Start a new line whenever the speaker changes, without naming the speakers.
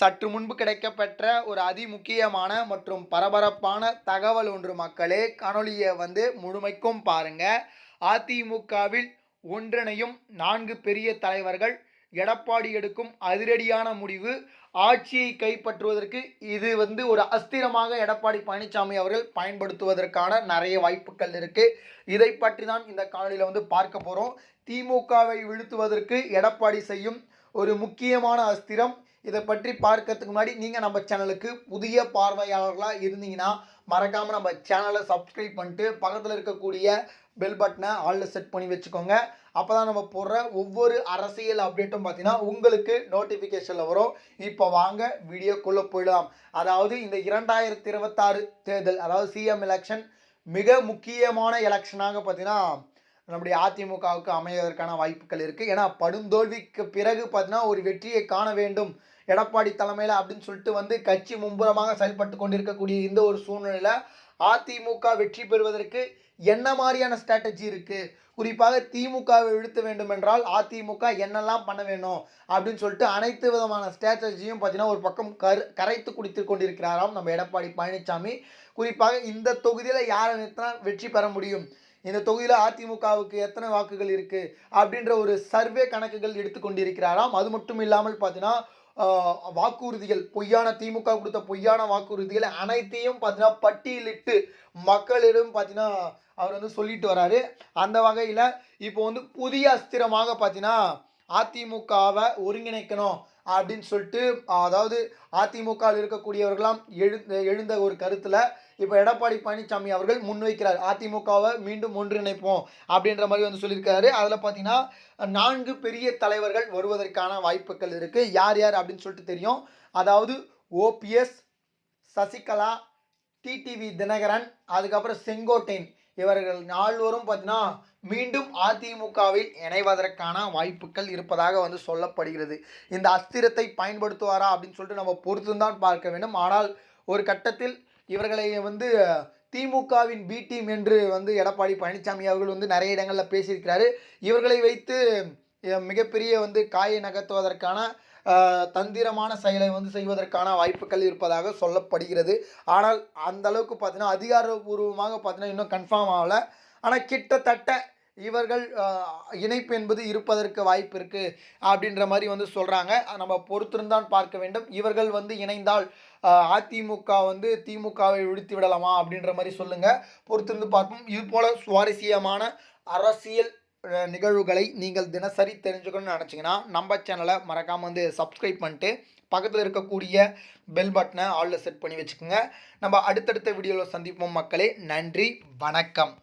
சற்று முன்பு கிடைக்கப்பெற்ற ஒரு அதிமுக்கியமான மற்றும் பரபரப்பான தகவல் ஒன்று மக்களே. காணொலியை வந்து முழுமைக்கும் பாருங்க. அதிமுகவில் ஒன்றிணையும் நான்கு பெரிய தலைவர்கள் எடப்பாடி எடுக்கும் அதிரடியான முடிவு ஆட்சியை கைப்பற்றுவதற்கு இது வந்து ஒரு அஸ்திரமாக எடப்பாடி பழனிசாமி அவர்கள் பயன்படுத்துவதற்கான நிறைய வாய்ப்புகள் இருக்கு. இதை பற்றி தான் இந்த காணொலியில் வந்து பார்க்க போகிறோம் திமுகவை வீழ்த்துவதற்கு எடப்பாடி செய்யும் ஒரு முக்கியமான அஸ்திரம் இதை பற்றி பார்க்கறதுக்கு முன்னாடி நீங்கள் நம்ம சேனலுக்கு புதிய பார்வையாளர்களாக இருந்தீங்கன்னா மறக்காமல் நம்ம சேனலை சப்ஸ்கிரைப் பண்ணிட்டு பக்கத்தில் இருக்கக்கூடிய பெல் பட்டனை ஆளில் செட் பண்ணி வச்சுக்கோங்க. அப்போ தான் நம்ம போடுற ஒவ்வொரு அரசியல் அப்டேட்டும் பார்த்தீங்கன்னா உங்களுக்கு நோட்டிஃபிகேஷனில் வரும். இப்போ வாங்க வீடியோக்குள்ளே போயிடலாம். அதாவது இந்த இரண்டாயிரத்தி இருபத்தாறு தேர்தல் அதாவது சிஎம் எலெக்ஷன் மிக முக்கியமான எலெக்ஷனாக பார்த்தீங்கன்னா நம்முடைய அதிமுகவுக்கு அமைவதற்கான வாய்ப்புகள் இருக்குது ஏன்னா படுந்தோல்விக்கு பிறகு பார்த்தீங்கன்னா ஒரு வெற்றியை காண வேண்டும். எடப்பாடி தலைமையில் அப்படின்னு சொல்லிட்டு வந்து கட்சி மும்புறமாக செயல்பட்டு கொண்டிருக்கக்கூடிய இந்த ஒரு சூழ்நிலையில் அதிமுக வெற்றி பெறுவதற்கு என்ன மாதிரியான ஸ்ட்ராட்டஜி இருக்குது குறிப்பாக திமுகவை இழுத்த வேண்டும் என்றால் அதிமுக என்னெல்லாம் பண்ண வேணும்? அப்படின்னு சொல்லிட்டு அனைத்து விதமான ஸ்ட்ராட்டஜியும் பார்த்தீங்கன்னா ஒரு பக்கம் கரு கரைத்து குடித்து கொண்டிருக்கிறாராம் நம்ம எடப்பாடி பழனிசாமி குறிப்பாக இந்த தொகுதியில் யாரை நிறுத்தினா வெற்றி பெற முடியும்? இந்த தொகுதியில் அதிமுகவுக்கு எத்தனை வாக்குகள் இருக்குது அப்படின்ற ஒரு சர்வே கணக்குகள் எடுத்துக்கொண்டிருக்கிறாராம் அது மட்டும் இல்லாமல் பார்த்தீங்கன்னா வாக்குறுதிகள் பொய்யான திமுக கொடுத்த பொய்யான வாக்குறுதிகள் அனைத்தையும் பார்த்தீங்கன்னா பட்டியலிட்டு மக்களிடம் பார்த்தீங்கன்னா அவர் வந்து சொல்லிட்டு வராரு. அந்த வகையில் இப்போ வந்து புதிய அஸ்திரமாக பார்த்தீங்கன்னா அதிமுகவை ஒருங்கிணைக்கணும். அப்படின்னு சொல்லிட்டு அதாவது அதிமுகவில் இருக்கக்கூடியவர்களாம் எழு எழுந்த ஒரு கருத்தில் இப்போ எடப்பாடி பழனிசாமி அவர்கள் முன்வைக்கிறார். அதிமுகவை மீண்டும் ஒன்றிணைப்போம் அப்படின்ற மாதிரி வந்து சொல்லியிருக்காரு. அதில் பார்த்தீங்கன்னா நான்கு பெரிய தலைவர்கள் வருவதற்கான வாய்ப்புகள் இருக்குது யார் யார் அப்படின்னு சொல்லிட்டு தெரியும். அதாவது ஓபிஎஸ் சசிகலா டிடிவி தினகரன் அதுக்கப்புறம் செங்கோட்டையன். இவர்கள் நால்வரும் பார்த்தீங்கன்னா மீண்டும் அதிமுகவில் இணைவதற்கான வாய்ப்புகள் இருப்பதாக வந்து சொல்லப்படுகிறது. இந்த அஸ்திரத்தை பயன்படுத்துவாரா அப்படின்னு சொல்லிட்டு நம்ம பொறுத்துந்தான் பார்க்க வேண்டும். ஆனால் ஒரு கட்டத்தில் இவர்களை வந்து திமுகவின் பி டீம் என்று வந்து எடப்பாடி பழனிசாமி அவர்கள் வந்து நிறைய இடங்களில் பேசியிருக்கிறாரு. இவர்களை வைத்து மிகப்பெரிய வந்து காயை நகர்த்துவதற்கான தந்திரமான செயலை வந்து செய்வதற்கான வாய்ப்புகள் இருப்பதாக சொல்லப்படுகிறது. ஆனால் அந்த அளவுக்கு பார்த்தீங்கன்னா அதிகாரப்பூர்வமாக பார்த்தீங்கன்னா இன்னும் கன்ஃபார்ம் ஆகல. ஆனால் கிட்டத்தட்ட இவர்கள் இணைப்பு என்பது இருப்பதற்கு வாய்ப்பு இருக்குது அப்படின்ற மாதிரி வந்து சொல்கிறாங்க நம்ம பொறுத்திருந்தான் பார்க்க வேண்டும். இவர்கள் வந்து இணைந்தால் அதிமுக வந்து திமுகவை விழுத்தி விடலாமா அப்படின்ற மாதிரி சொல்லுங்கள் பொறுத்திருந்து பார்ப்போம். இது போல் சுவாரஸ்யமான அரசியல் நிகழ்வுகளை நீங்கள் தினசரி தெரிஞ்சுக்கணும்னு நினச்சிங்கன்னா நம்ம சேனலை மறக்காமல் வந்து சப்ஸ்கிரைப் பண்ணிட்டு பக்கத்தில் இருக்கக்கூடிய பெல் பட்டனை ஆளில் செட் பண்ணி வச்சுக்கோங்க. நம்ம அடுத்தடுத்த வீடியோவில் சந்திப்போம் மக்களே. நன்றி வணக்கம்.